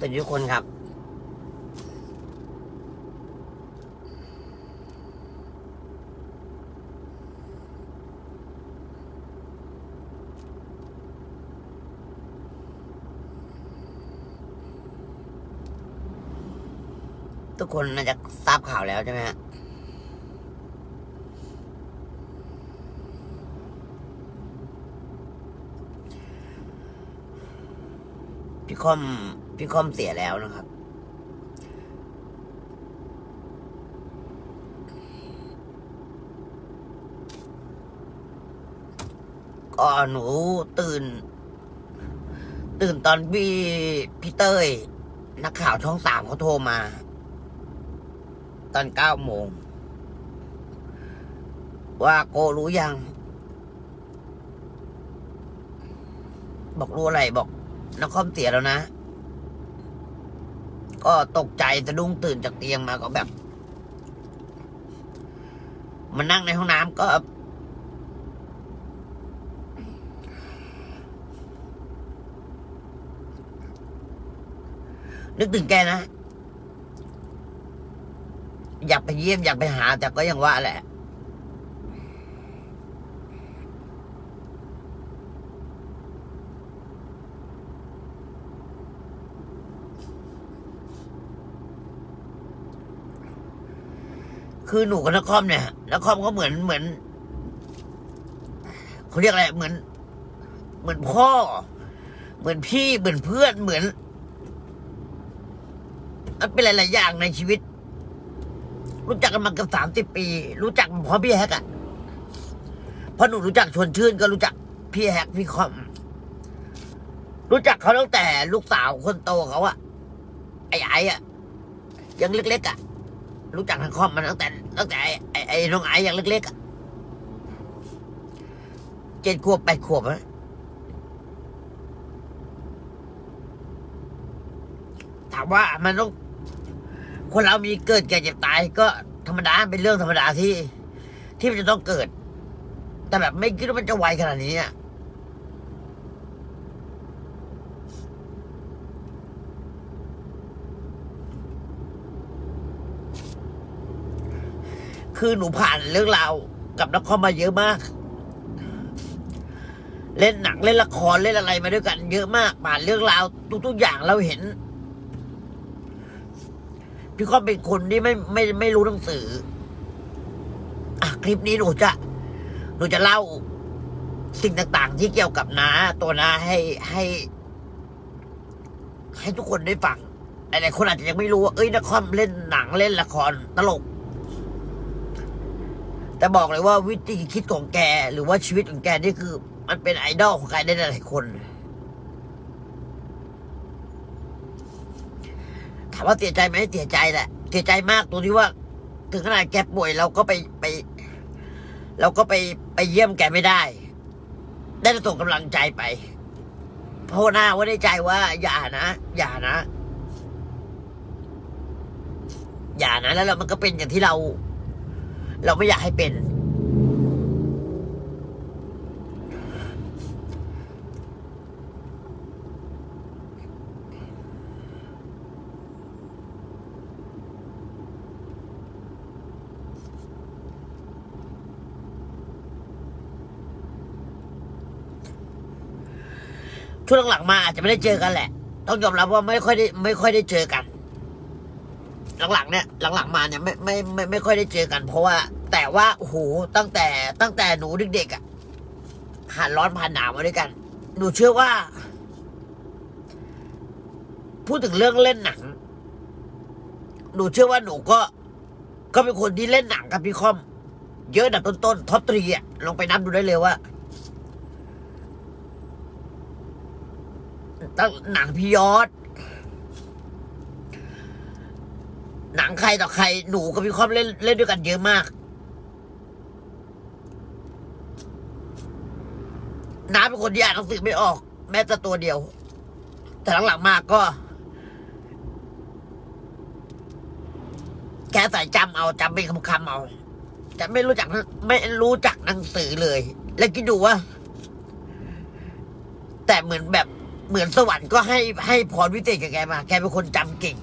สวัสดีทุกคนครับ ทุกคนน่าจะทราบข่าวแล้วใช่ไหมฮะพี่คอม พี่คอมเสียแล้วนะครับ ก็หนูตื่น ตื่นตอนพี่พี่เต้ย นักข่าวช่องสามเขาโทรมา ตอนเก้าโมง ว่าโกรู้ยัง บอกรู้อะไรบอกนักครเสียแล้วนะ ก็ตกใจสะดุ้งตื่นจากเตียงมาก็แบบมานั่งในห้องน้ำก็นึกถึงแกนะ อยากไปเยี่ยม อยากไปหาแต่ก็ยังว่าแหละ คือหนูกับนครเนี่ยนครก็เหมือนเหมือนเขาเรียกอะไรเหมือน เหมือนพ่อ เหมือนพี่เหมือนเพื่อนเหมือนมันเป็นหลายๆอย่างในชีวิต รู้จักกันมาเกือบสามสิบปี รู้จักเพราะพี่แฮกอะเพราะหนูรู้จักชวนชื่นก็รู้จักพี่แฮกพี่คอม รู้จักเขาตั้งแต่ลูกสาวคนโตเขาอะไอ้ไอ้อะยังเล็กๆอะ รู้จักทางคอมมาตั้งแต่ตั้งแต่ไอ้ไอ้น้องไอ้ยังเล็กๆเจ็ดขวบแปดขวบอะถามว่ามันต้อง คนเรามีเกิดแก่เจ็บตายก็ธรรมดาเป็นเรื่องธรรมดาที่ ที่มันจะต้องเกิด แต่แบบไม่คิดว่ามันจะไวขนาดนี้อะ คือหนูผ่านเรื่องราวกับนักคอมมาเยอะมาก เล่นหนังเล่นละครเล่นอะไรมาด้วยกัน เยอะมากผ่านเรื่องราวทุกๆอย่างเราเห็น พี่คอมเป็นคนที่ไม่ไม่ไม่รู้หนังสืออะคลิปนี้หนูจะหนูจะเล่าสิ่งต่างๆ ที่เกี่ยวกับน้าตัวน้าให้ให้ ให้ทุกคนได้ฟังหลายๆคนอาจจะยังไม่รู้ว่าเอ้ยนครเล่นหนังเล่นละครตลก แต่บอกเลยว่าวิธีคิดของแก หรือว่าชีวิตของแกนี่คือ มันเป็นไอดอลของใครได้หลายคนถามว่าเสียใจไหมเสียใจแหละเสียใจมากตรงที่ว่า ถึงขนาดแกป่วยเราก็ไปไป เราก็ไปไปเยี่ยมแกไม่ได้ ได้แต่ส่งกำลังใจไปภาวนาว่าในใจว่า อย่านะ อย่านะ อย่านะแล้วเรามันก็เป็นอย่างที่เรา เราไม่อยากให้เป็น ช่วงหลังมาอาจจะไม่ได้เจอกันแหละ ต้องยอมรับว่าไม่ค่อยได้ไม่ค่อยได้เจอกัน หลังๆเนี่ยหลังๆมาเนี่ยไม่ไม่ไม่ไม่ค่อยได้เจอกัน เพราะว่า แต่ว่าโอ้โหตั้งแต่ตั้งแต่หนูเด็กๆอะผ่านร้อนผ่านหนาวมาด้วยกัน หนูเชื่อว่า พูดถึงเรื่องเล่นหนัง หนูเชื่อว่าหนูก็ ก็เป็นคนที่เล่นหนังกับพี่คอม เยอะดับต้นๆท็อปทรีอะลองไปนับดูได้เลยว่าตั้งหนังพี่ยอด หนังใครต่อใครหนูกับพี่คอมเล่นเล่นด้วยกันเยอะมากน้าเป็นคนที่อ่านหนังสือไม่ออก แม้แต่ตัวเดียว แต่หลังๆมาก็แค่ใส่จำเอาจำเป็นคำๆเอาแต่ไม่รู้จักไม่รู้จักหนังสือเลย แล้วคิดดูว่า แต่เหมือนแบบเหมือนสวรรค์ก็ให้ให้พรวิเศษกับแกมา แกเป็นคนจำเก่ง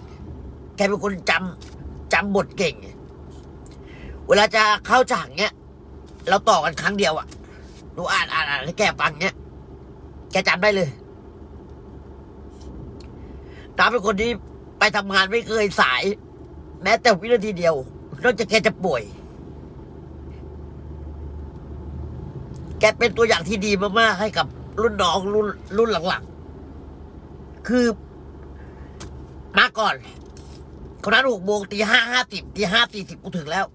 แกเป็นคนจำจำบทเก่ง เวลาจะเข้าฉากเนี้ย เราต่อกันครั้งเดียวอะ่ะหนูอ่านอ่านอ่านให้แกฟังเนี้ย แกจำได้เลยน้าเป็นคนที่ไปทำงานไม่เคยสาย แม้แต่วินาทีเดียวนอกจากแกจะป่วย แกเป็นตัวอย่างที่ดีมากๆให้กับรุ่นน้องรุ่นรุ่นหลังๆ คือมาก่อน คนนั้นหกโมงตีห้าห้าสิบตีห้าสี่สิบกูถึงแล้ว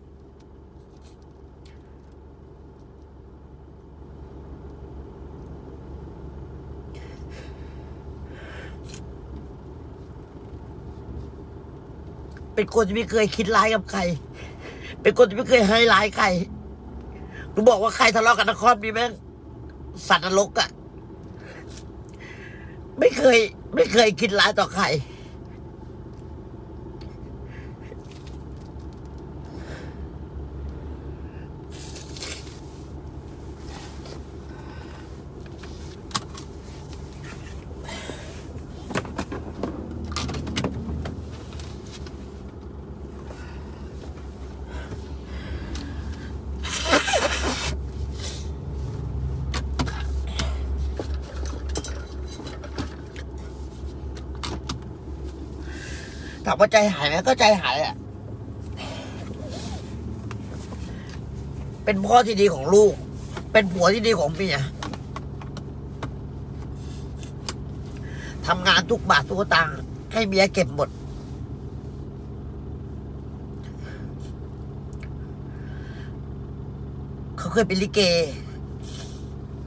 เป็นคนที่ไม่เคยคิดร้ายกับใคร เป็นคนที่ไม่เคยให้ร้ายใครหนูบอกว่าใครทะเลาะกันนครมีแม่งสัตว์นรกอะไม่เคย ไม่เคยคิดร้ายต่อใคร ถามว่าใจหายไหมก็ใจหายอะเป็นพ่อที่ดีของลูก เป็นผัวที่ดีของเมียทำงานทุกบาททุกตังค์ให้เมียเก็บหมด เขาเคยเป็นลิเก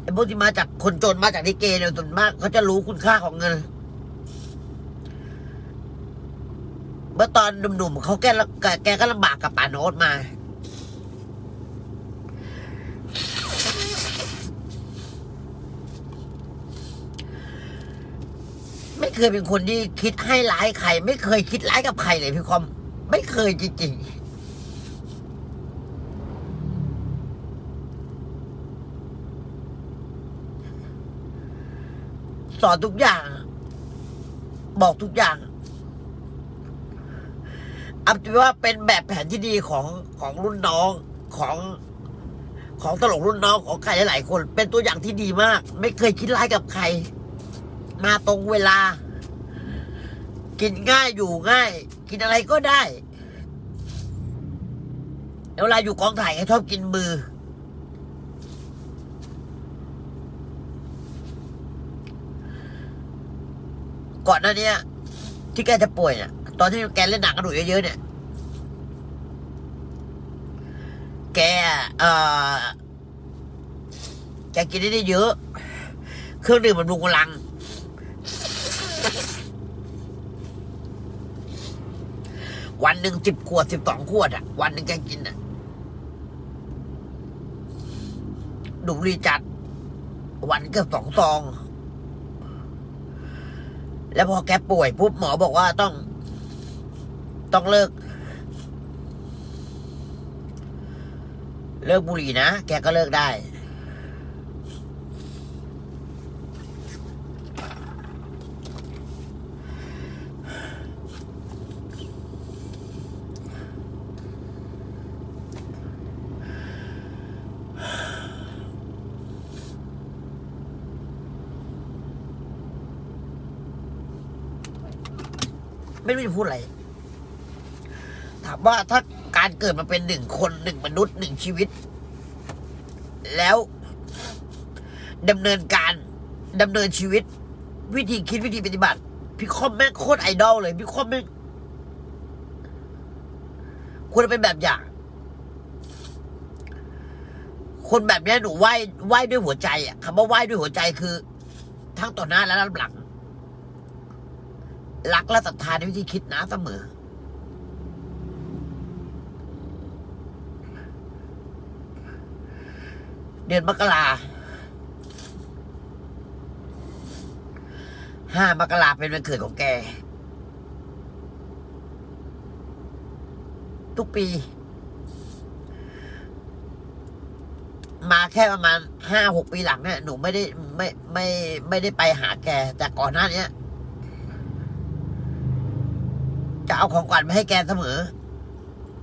ไอ้พวกที่มาจากคนจนมาจากลิเกเนี่ยส่วนมากเขาจะรู้คุณค่าของเงิน เมื่อตอนหนุ่มๆเขาแกละแกแกก็ลำบากกับป่าโนตมา ไม่เคยเป็นคนที่คิดให้ร้ายใคร ไม่เคยคิดร้ายกับใครเลยพี่คอม ไม่เคยจริงๆสอนทุกอย่าง บอกทุกอย่าง อาเป็นว่าเป็นแบบแผนที่ดีของของรุ่นน้องของของตลกรุ่นน้องของใครหลายๆคน เป็นตัวอย่างที่ดีมาก ไม่เคยคิดร้ายกับใคร มาตรงเวลา กินง่ายอยู่ง่าย กินอะไรก็ได้เวลาอยู่กองถ่ายแกชอบกินมือ ก่อนหน้าเนี้ยที่แกจะป่วยเนี่ย ตอนที่แกเล่นหนังกระดูกเยอะๆเนี่ย แกเอ่อแกกินได้เยอะ เครื่องดื่มบำรุงกำลัง วันหนึ่งสิบขวดสิบสองขวดอะวันหนึ่งแกกินอะดูรีจัด วันเกือบสองซอง แล้วพอแกป่วยปุ๊บหมอบอกว่าต้อง ต้องเลิก เลิกบุหรี่นะ แกก็เลิกได้ ไม่รู้จะพูดอะไร ว่าถ้าการเกิดมาเป็นหนึ่งคนหนึ่งมนุษย์หนึ่งชีวิต แล้วดำเนินการดำเนินชีวิต วิธีคิดวิธีปฏิบัติ พี่คอมแม่งโคตรไอดอลเลยพี่คอมแม่งควรเป็นแบบอย่าง คนแบบนี้หนูไหว้ไหว้ด้วยหัวใจอะคำว่าไหว้ด้วยหัวใจคือ ทั้งต่อหน้าและรับหลัง รักและศรัทธาในวิธีคิดนะเสมอ เดือนมกราห้ามกราเป็นวันเกิดของแก ทุกปี มาแค่ประมาณห้าหกปีหลังเนี่ยหนูไม่ได้ไม่ไม่ไม่ได้ไปหาแก แต่ก่อนหน้านี้จะเอาของขวัญมาให้แกเสมอ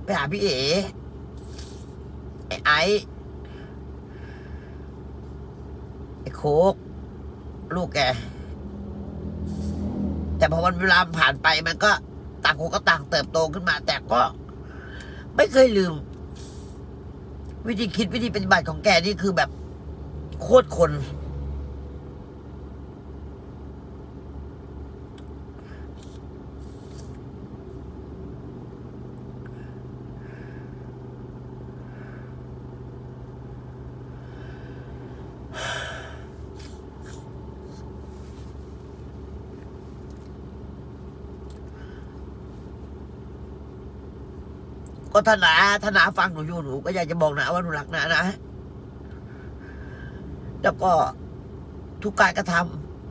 ไปหาพี่เอ๋ไอ้ไอ้ ไอ้โคกลูกแก แต่พอวันเวลาผ่านไปมันก็ต่างคนก็ต่างเติบโตขึ้นมา แต่ก็ ไม่เคยลืม วิธีคิดวิธีปฏิบัติของแกนี่คือแบบโคตรคน ก็ธนาธนาฟังหนูอยู่หนูก็อยากจะบอกนะว่าหนูรักนะนะ แล้วก็ทุกการกระท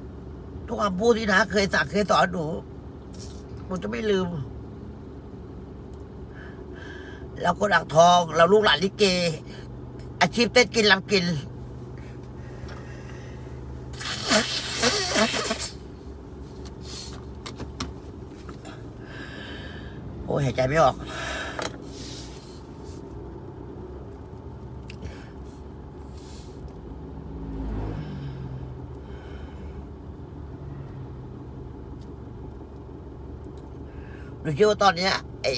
ำทุกคำพูดที่นะเคยสั่งเคยสอนหนูหนูจะไม่ลืมเราคนอ่างทอง เราลูกหลานลิเก อาชีพเต้นกินลำกิน โอ้หายใจไม่ออก หนูเชื่อว่าตอนเนี้ยไอ้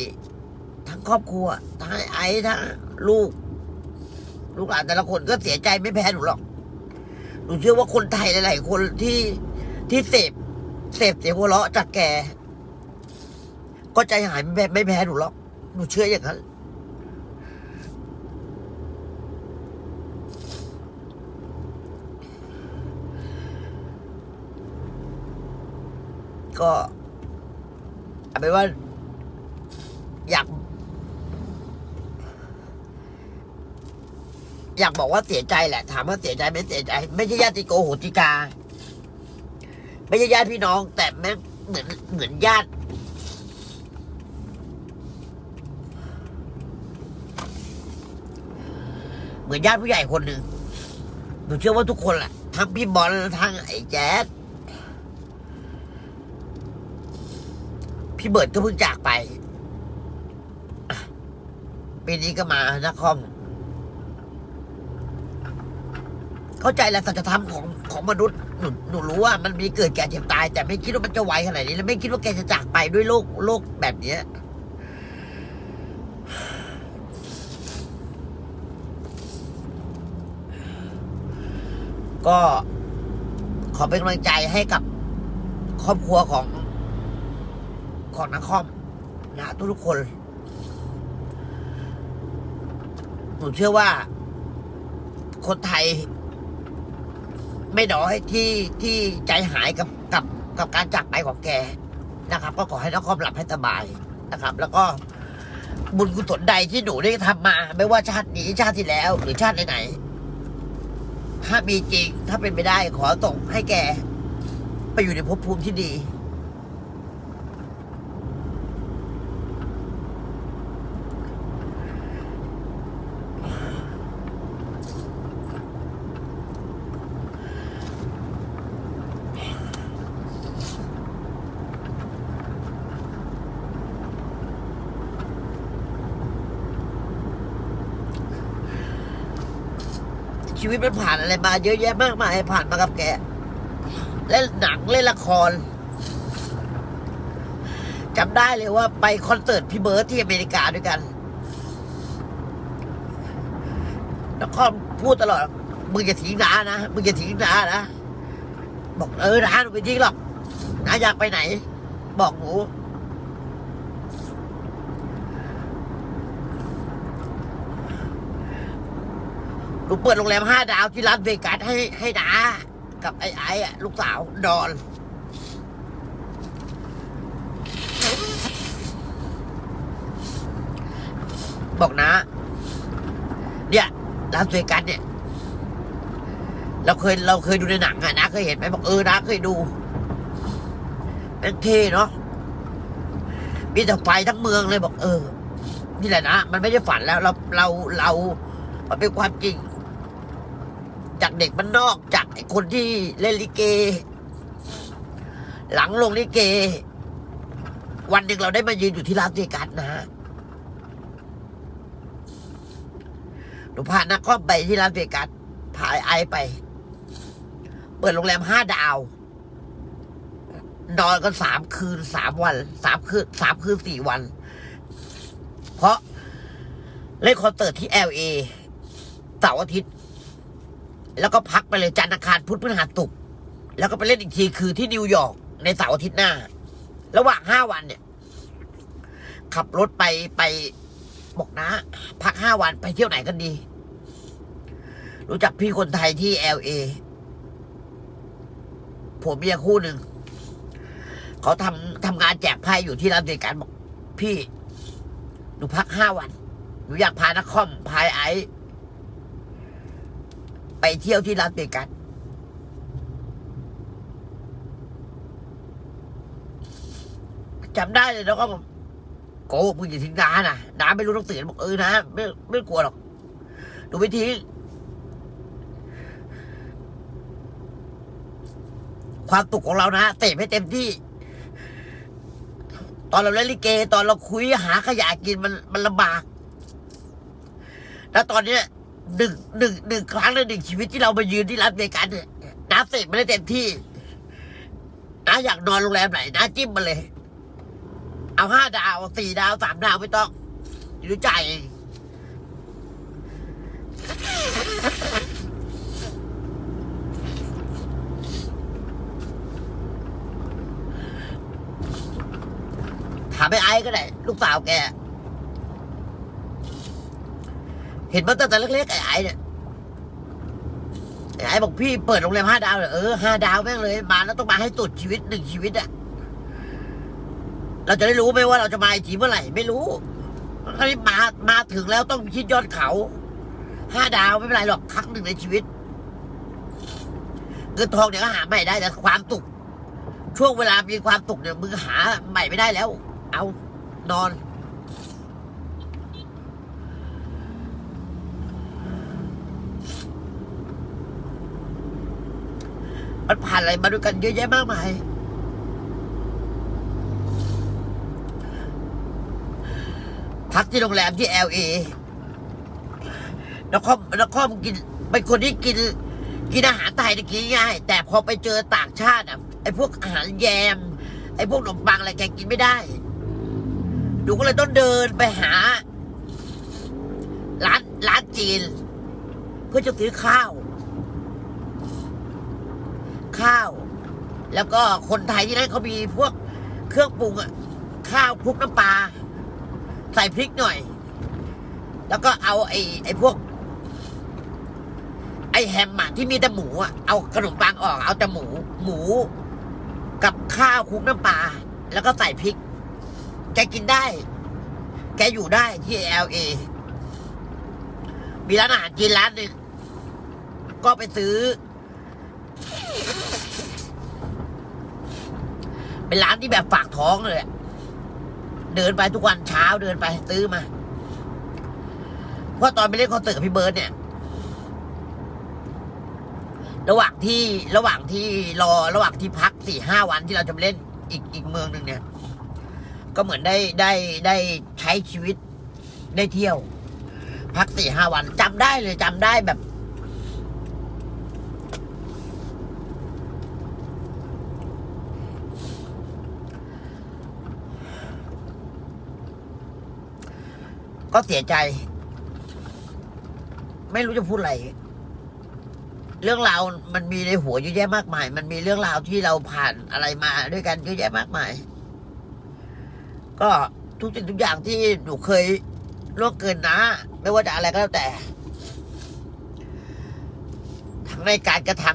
ทั้งครอบครัวทั้งไอ้ไอ้ทั้งลูก ลูกหลานแต่ละคนก็เสียใจไม่แพ้หนูหรอก หนูเชื่อว่าคนไทยหลายๆคนที่ที่เสพเสพเสียงหัวเราะจากแก ก็ใจหายไม่แพ้ไม่แพ้หนูหรอก หนูเชื่ออย่างนั้นก็ เป็นว่า อยาก อยากบอกว่าเสียใจแหละ ถามว่าเสียใจไม่เสียใจ ไม่ใช่ญาติโกโหติกา ไม่ใช่ญาติพี่น้อง แต่แม่งเหมือนเหมือนญาติเหมือนญาติผู้ใหญ่คนหนึ่งหนูเชื่อว่าทุกคนแหละทั้งพี่บอลทั้งไอ้แจ๊ด พี่เบิร์ดก็เพิ่งจากไปปีนี้ก็มานักคอม เข้าใจแหละสัจธรรมของของมนุษย์หนูหนูรู้ว่ามันมีเกิดแก่เจ็บตาย แต่ไม่คิดว่ามันจะไวขนาดนี้ และไม่คิดว่าแกจะจากไปด้วยโรคโรคแบบเนี้ยก็ขอเป็นกำลังใจให้กับครอบครัวของ ของนักคอมนะทุกคนหนูเชื่อว่า คนไทย ไม่น้อยที่ที่ใจหายกับกับกับการจากไปของแกนะครับ ก็ขอให้นักคอมหลับให้สบายนะครับ แล้วก็บุญกุศลใดที่หนูได้ทำมา ไม่ว่าชาตินี้ชาติที่แล้ว หรือชาติไหนๆถ้ามีจริง ถ้าเป็นไปได้ขอส่งให้แก ไปอยู่ในภพภูมิที่ดี ชีวิตมันผ่านอะไรมาเยอะแยะมากมายผ่านมากับแกเล่นหนังเล่นละครจำได้เลยว่าไปคอนเสิร์ตพี่เบิร์ดที่อเมริกาด้วยกันแล้วก็พูดตลอด มึงจะทิ้งน้านะ มึงจะทิ้งน้านะ บอกเออน้าหนูไม่ทิ้งหรอกน้าอยากไปไหน บอกหนู นูเปิดโรงแรมห้าดาวที่รัสเวกัสให้ให้ดากับไอ้ไอ้อะลูกสาวดอนบอกนะ เนี่ยลาสเวกัสเนี่ย เราเคยเราเคยดูในหนังอะนะเคยเห็นไหมบอกเออนะเคยดูแม่งเท่เนาะมีแต่ไฟทั้งเมืองเลยบอกเออ นี่แหละนะ มันไม่ใช่ฝันแล้ว เราเราเรา มันเป็นความจริง เด็กบ้านนอกจากไอ้คนที่เล่นลิเก หลังลงลิเก วันหนึ่งเราได้มายืนอยู่ที่ลาสเวกัสนะฮะหนูพานักคอไปที่ลาสเวกัสพาไอไป เปิดโรงแรมห้าดาว นอนกันสามคืนสามวันสามคืนสามคืนสี่วัน เพราะเล่นคอนเสิร์ตที่ LA เสาร์อาทิตย์ แล้วก็พักไปเลยจันทร์อังคารพุธพฤหัสศุกร์แล้วก็ไปเล่นอีกทีคือที่นิวยอร์กในเสาร์อาทิตย์หน้า ระหว่างห้าวันเนี่ย ขับรถไปไปบอกนะ พักห้าวันไปเที่ยวไหนกันดี รู้จักพี่คนไทยที่ LA ผมเมียคู่หนึ่ง เขาทำทำงานแจกไพ่อยู่ที่ร้านเดียกันบอก พี่ หนูพักห้าวัน หนูอยากพานักคอมพายไอซ์ ไปเที่ยวที่ร้านเดียวกันจำได้เลยแล้วก็โกมึงอย่าทิ้งน้านะน้าไม่รู้ต้องเตื่นบอกเออนะไม่ไม่กลัวหรอกหนูไม่ทิ้งความตุกของเรานะเตะให้เต็มที่ ตอนเราเล่นลิเก ตอนเราคุยหาขยะกินมันมันลำบาก แล้วตอนเนี้ย หนึ่งหนึ่งหนึ่งครั้งในหนึ่งชีวิตที่เรามายืนที่ร้านเมกันเนี่ยน้าเสพไม่ได้เต็มที่น้าอยากนอนโรงแรมไหนน้าจิ้มมาเลย เอาห้าดาวสี่ดาวสามดาวไม่ต้องอยู่ใจเองถามไอ้ไอ้ก็ได้ ลูกสาวแก เห็นมาตั้งแต่เล็กๆไอ้ไอ้เนี่ยไอ้ไอ้บอกพี่เปิดโรงแรมห้าดาวเลยเออห้าดาวแม่งเลยมาแล้วต้องมาให้สุดชีวิตหนึ่งชีวิตอะเราจะได้รู้ไหมว่าเราจะมาอีกทีเมื่อไหร่ไม่รู้คราวนี้มามาถึงแล้วต้องคิดยอดเขาห้าดาวไม่เป็นไรหรอกครั้งหนึ่งในชีวิตเงินทองเดี๋ยวก็หาใหม่ได้แต่ความสุขช่วงเวลามีความสุขเนี่ยมึงหาใหม่ไม่ได้แล้ว เอานอน มันผ่านอะไรมาด้วยกันเยอะแยะมากมายพักที่โรงแรมที่ LA แล้วก็แล้วก็กินเป็นคนที่กิน กินอาหารไทยเนี่ยกินง่าย แต่พอไปเจอต่างชาติอะไอ้พวกอาหารแยม ไอ้พวกขนมปังอะไรแกกินไม่ได้หนูก็เลยต้องเดินไปหา ร้านร้านจีน เพื่อจะซื้อข้าว ข้าว แล้วก็คนไทยที่นั่นเขามีพวกเครื่องปรุงอะข้าวคลุกน้ำปลาใส่พริกหน่อย แล้วก็เอาไอ้ไอ้พวก ไอ้แฮมอะที่มีแต่หมูอะเอาขนมปังออก เอาแต่หมู หมู กับข้าวคลุกน้ำปลาแล้วก็ใส่พริก แกกินได้ แกอยู่ได้ที่ LA มีร้านอาหารจีนร้านหนึ่งก็ไปซื้อ เป็นร้านที่แบบฝากท้องเลยเดินไปทุกวันเช้าเดินไปซื้อมาเพราะตอนไปเล่นคอนเสิร์ตกับพี่เบิร์ดเนี่ย ระหว่างที่ระหว่างที่รอระหว่างที่พักสี่ห้าวันที่เราจะเล่นอีกอีกเมืองหนึ่งเนี่ย ก็เหมือนได้ได้ได้ใช้ชีวิตได้เที่ยว พักสี่ห้าวันจำได้เลยจำได้แบบ ก็เสียใจ ไม่รู้จะพูดอะไร เรื่องราวมันมีในหัวเยอะแยะมากมาย มันมีเรื่องราวที่เราผ่านอะไรมาด้วยกันเยอะแยะมากมาย ก็ทุกสิ่งทุกอย่างที่หนูเคยล่วงเกินนะ ไม่ว่าจะอะไรก็แล้วแต่ ทั้งในการกระทำ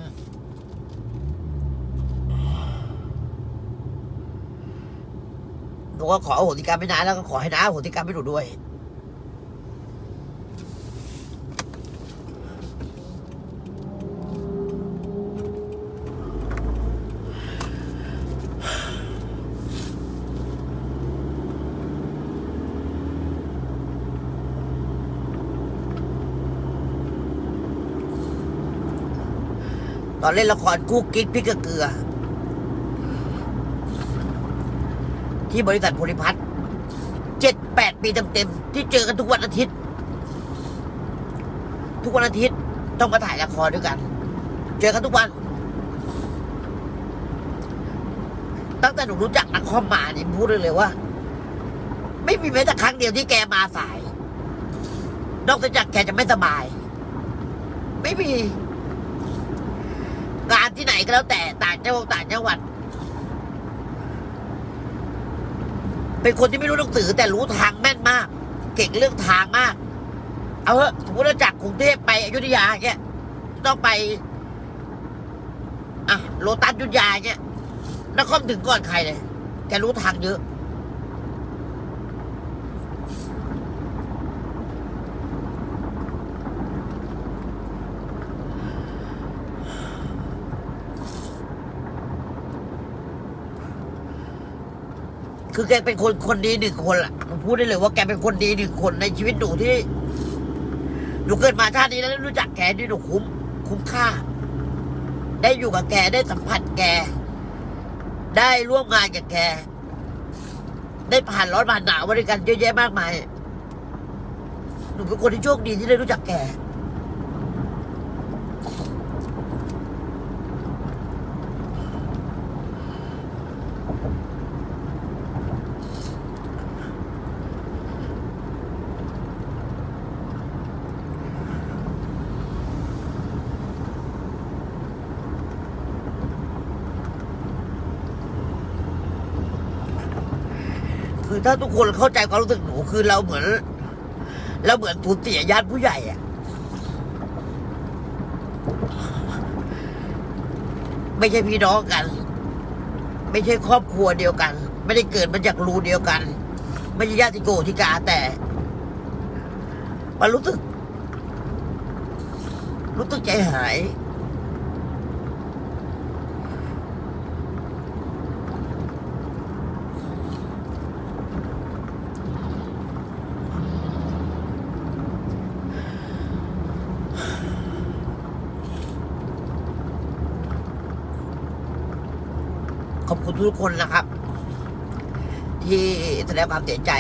หนูก็ขอโหสิกรรมไม่นาแล้วก็ขอให้น้าโหสิกรรมให้หนูด้วย ตอนเล่นละครกู้กิ๊กพริกกบเกลือ ที่บริษัทโพลิพัฒน์เจ็ดแปดปีเต็มๆที่เจอกันทุกวันอาทิตย์ ทุกวันอาทิตย์ต้องมาถ่ายละครด้วยกัน เจอกันทุกวัน ตั้งแต่หนูรู้จักนักคอมมานี่พูดเลยว่า ไม่มีแม้แต่ครั้งเดียวที่แกมาสาย นอกจากแกจะไม่สบาย ไม่มี ที่ไหนก็แล้วแต่ต่างจังหวัดต่างจังหวัด เป็นคนที่ไม่รู้หนังสือแต่รู้ทางแม่นมาก เก่งเรื่องทางมาก เอาเถอะสมมติเราจากกรุงเทพไปอยุธยาเงี้ยต้องไปอะโลตัสอยุธยาเงี้ยนครถึงก่อนใครเลยแกรู้ทางเยอะ คือแกเป็นคนคนดีหนึ่งคนแหละผมพูดได้เลยว่าแกเป็นคนดีหนึ่งคนในชีวิตหนูที่หนูเกิดมาชาตินี้แล้วได้รู้จักแกที่หนูคุ้ม คุ้มค่า ได้อยู่กับแกได้สัมผัสแก ได้ร่วมงานกับแก ได้ผ่านร้อนผ่านหนาวมาด้วยกันเยอะแยะมากมายหนูเป็นคนที่โชคดีที่ได้รู้จักแก คือถ้าทุกคนเข้าใจความรู้สึกหนูคือเราเหมือนเราเหมือนสูญเสียญาติผู้ใหญ่อะไม่ใช่พี่น้องกัน ไม่ใช่ครอบครัวเดียวกัน ไม่ได้เกิดมาจากรูเดียวกัน ไม่ใช่ญาติโกธิกาแต่มันรู้สึก รู้สึกใจหาย ทุกคนนะครับ ที่แสดงความเสียใจ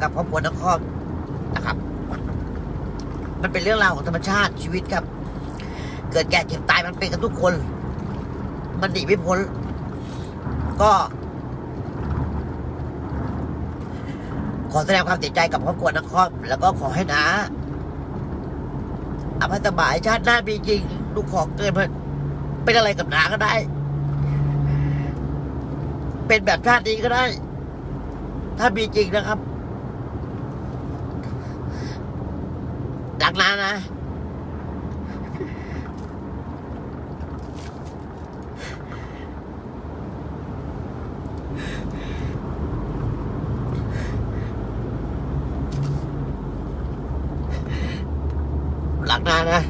กับครอบครัวนครนะครับ มันเป็นเรื่องราวของธรรมชาติชีวิตครับ เกิดแก่เจ็บตายมันเป็นกันทุกคน มันหนีไม่พ้น ก็ ขอแสดงความเสียใจกับครอบครัวนครแล้วก็ขอให้นะอภัยสบายชาติหน้ามีจริงลูกขอเกินเป็นอะไรกับนาก็ได้ เป็นแบบชาตินี้ก็ได้ ถ้ามีจริงนะครับ ดักนานนะ หลังนานะ